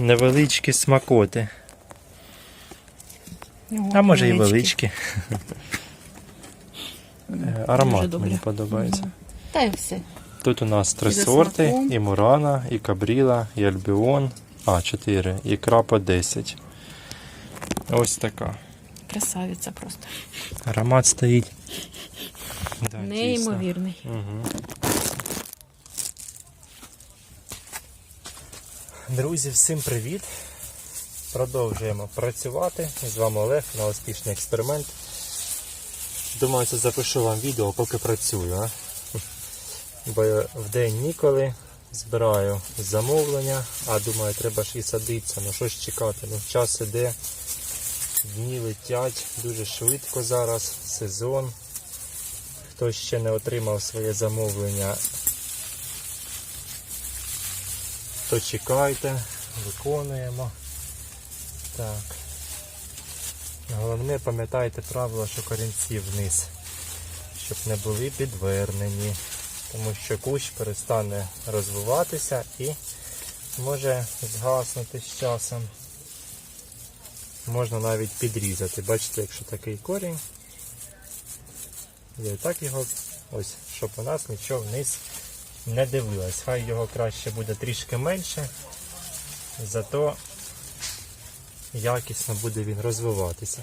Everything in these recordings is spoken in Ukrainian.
невеличкі смакоти. Ого, А може і величкі. Е, Аромат мені подобається. Та й все. Тут у нас три сорти: і Мурана, і Кабріла, і Альбіон. А, 4. І крапа 10. Ось така. Красавиця просто. Аромат стоїть. Да, Неймовірний. Угу. Друзі, всім привіт! Продовжуємо працювати. З вами Олег на успішний експеримент. Думаю, це запишу вам відео, поки працюю. А? Бо в день ніколи збираю замовлення, а думаю, треба ж і садитися, ну що ж чекати. Ну, час іде, дні летять дуже швидко зараз, сезон. Хто ще не отримав своє замовлення, то чекайте, виконуємо. Так. Головне пам'ятайте правило, що корінці вниз, щоб не були підвернені, тому що кущ перестане розвиватися і може згаснути з часом. Можна навіть підрізати. Бачите, якщо такий корінь, я і так його, ось, щоб у нас нічого вниз не дивилось. Хай його краще буде трішки менше, зато якісно буде він розвиватися.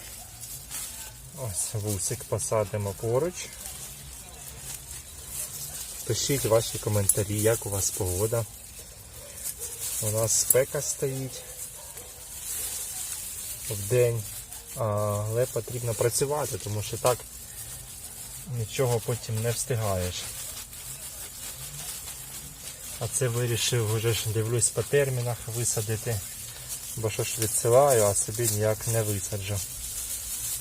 Ось вусик посадимо поруч. Пишіть ваші коментарі, як у вас погода. У нас спека стоїть в день, але потрібно працювати, тому що так нічого потім не встигаєш. А це вирішив вже ж дивлюсь по термінах висадити, бо що ж відсилаю, а собі ніяк не висаджу.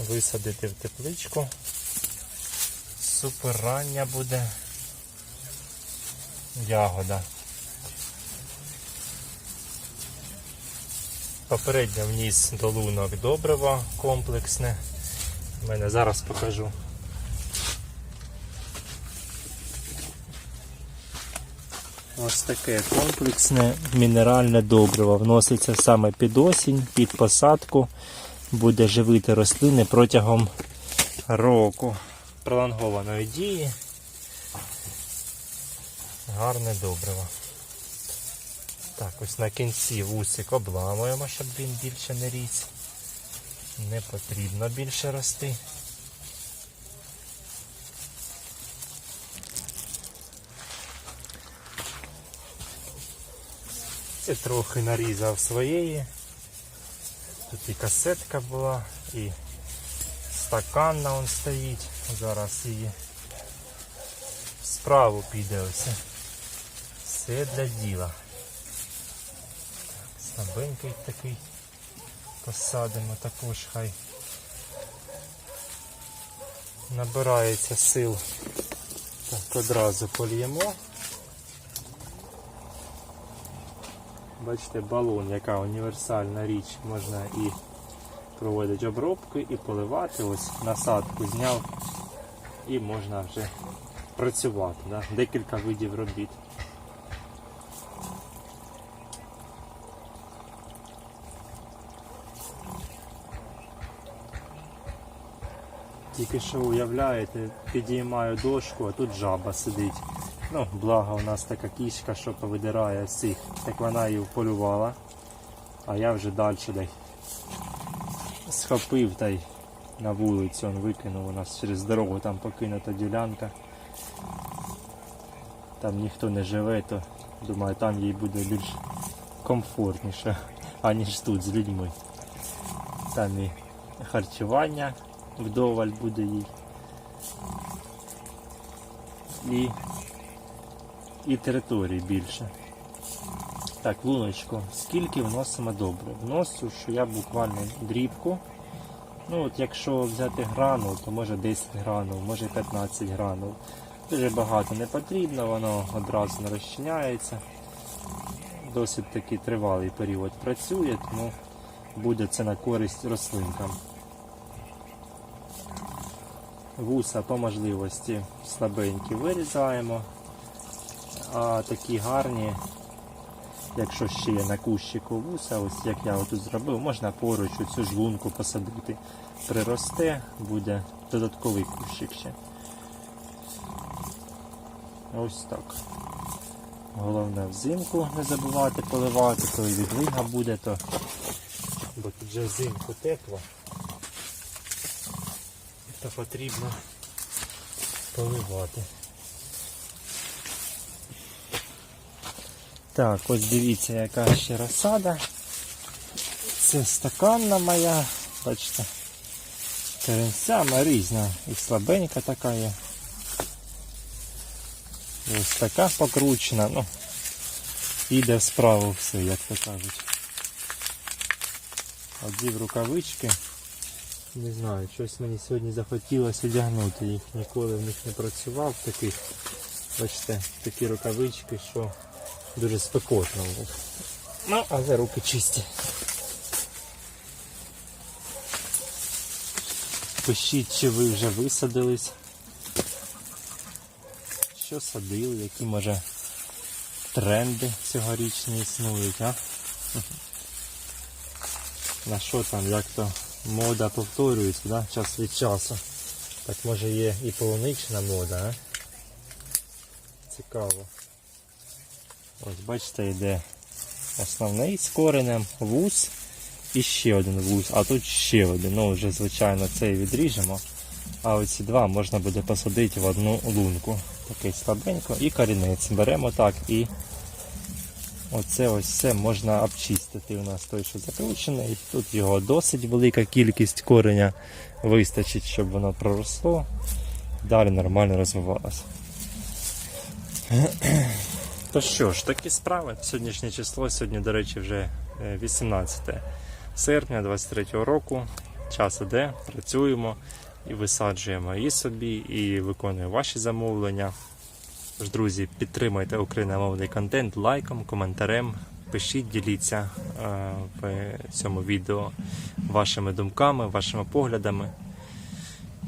Висадити в тепличку. Супер рання буде ягода. Попередньо вніс долунок добрива комплексне. У мене зараз покажу. Ось таке комплексне мінеральне добриво. Вноситься саме під осінь, під посадку. Буде живити рослини протягом року пролонгованої дії. Гарне добриво. Так, ось на кінці вусик обламуємо, щоб він більше не ріс. Не потрібно більше рости. Це трохи нарізав своєї. Тут і касетка була, і стаканна он стоїть. Зараз її справу піде ось. Все для діла. Слабенький такий посадимо також хай набирається сил. Так, одразу польємо. Бачите, балон, яка універсальна річ, можна і проводити обробки, і поливати. Ось насадку зняв і можна вже працювати. Да? Декілька видів робіт. Тільки що уявляєте, підіймаю дошку, а тут жаба сидить. Ну, благо у нас така кішка, що повидирає цих, так вона її вполювала. А я вже далі дай схопив та й на вулицю он викинув у нас через дорогу, там покинута ділянка. Там ніхто не живе, то думаю там їй буде більш комфортніше, аніж тут з людьми. Там і харчування вдоволь буде їй. І і території більше. Так, луночку. Скільки вносимо добре? Вношу, що я буквально дрібку. Ну от Якщо взяти грану, то може 10 гранул, може 15 гранул. Дуже багато не потрібно, воно одразу не розчиняється. Досить таки тривалий період працює, тому буде це на користь рослинкам. Вуса по можливості слабенькі вирізаємо, а такі гарні якщо ще є на кущику вуса, ось як я отут зробив, можна поруч цю ж лунку посадити. Приросте, буде додатковий кущик ще. Ось так. Головне взимку не забувати поливати, коли відлига буде, то бо тут вже взимку тепло. То потрібно поливати. Так, ось дивіться, яка ще розсада. Це стаканна моя, бачите, коренцями різна. І слабенька така є. Ось така покручена, ну, іде в справу все, як то кажуть. Одів рукавички. Не знаю, щось мені сьогодні захотілося одягнути їх. Ніколи в них не працював таких. Бачите, такі рукавички, що дуже спекотно них. Ну, але руки чисті. Пишіть, чи ви вже висадились. Що садили, які може тренди цьогорічні існують, а? На що там, як то мода повторюється, да? час від часу. Так може є і полунична мода, а? Цікаво. Ось бачите, йде основний з коренем, вуз і ще один вуз, а тут ще один. Ну вже звичайно цей відріжемо. А оці два можна буде посадити в одну лунку. Такий слабенько. І корінець. Беремо так і оце ось все можна обчистити. У нас той, що закручений. Тут його досить велика кількість кореня вистачить, щоб воно проросло. Далі нормально розвивалося. То що ж, такі справи. Сьогоднішнє число, сьогодні, до речі, вже е, 18 серпня 23 року. Час іде, працюємо і висаджуємо і собі, і виконуємо ваші замовлення. Тож, друзі, підтримуйте україномовний контент лайком, коментарем. Пишіть, діліться е, в цьому відео вашими думками, вашими поглядами.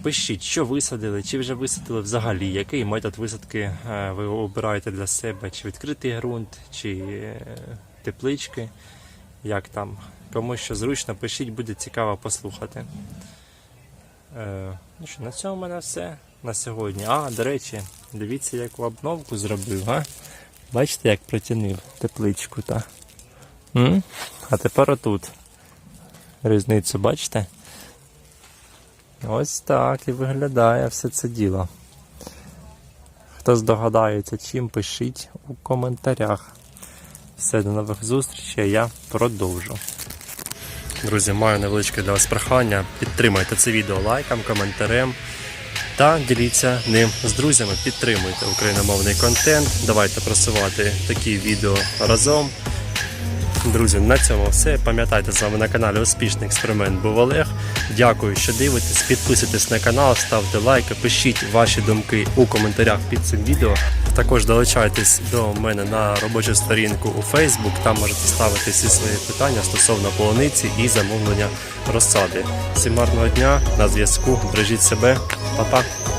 Пишіть, що висадили, чи вже висадили взагалі, який метод висадки е, ви обираєте для себе, чи відкритий ґрунт, чи е, теплички, як там. Кому що зручно, пишіть, буде цікаво послухати. Е, ну що, на цьому в мене все на сьогодні. А, до речі, дивіться, яку обновку зробив, а? Бачите, як протягнув тепличку, та? А тепер отут. Різницю бачите? Ось так і виглядає все це діло. Хто здогадається, чим пишіть у коментарях. Все, до нових зустрічей, я продовжу. Друзі, маю невеличке для вас прохання. Підтримайте це відео лайком, коментарем та діліться ним з друзями. Підтримуйте україномовний контент. Давайте просувати такі відео разом. Друзі, на цьому все. Пам'ятайте, з вами на каналі Успішний експеримент був Олег. Дякую, що дивитесь. Підписуйтесь на канал, ставте лайки, пишіть ваші думки у коментарях під цим відео. Також долучайтесь до мене на робочу сторінку у Facebook. Там можете ставити всі свої питання стосовно полуниці і замовлення розсади. Всім гарного дня на зв'язку. Бережіть себе, Па-па.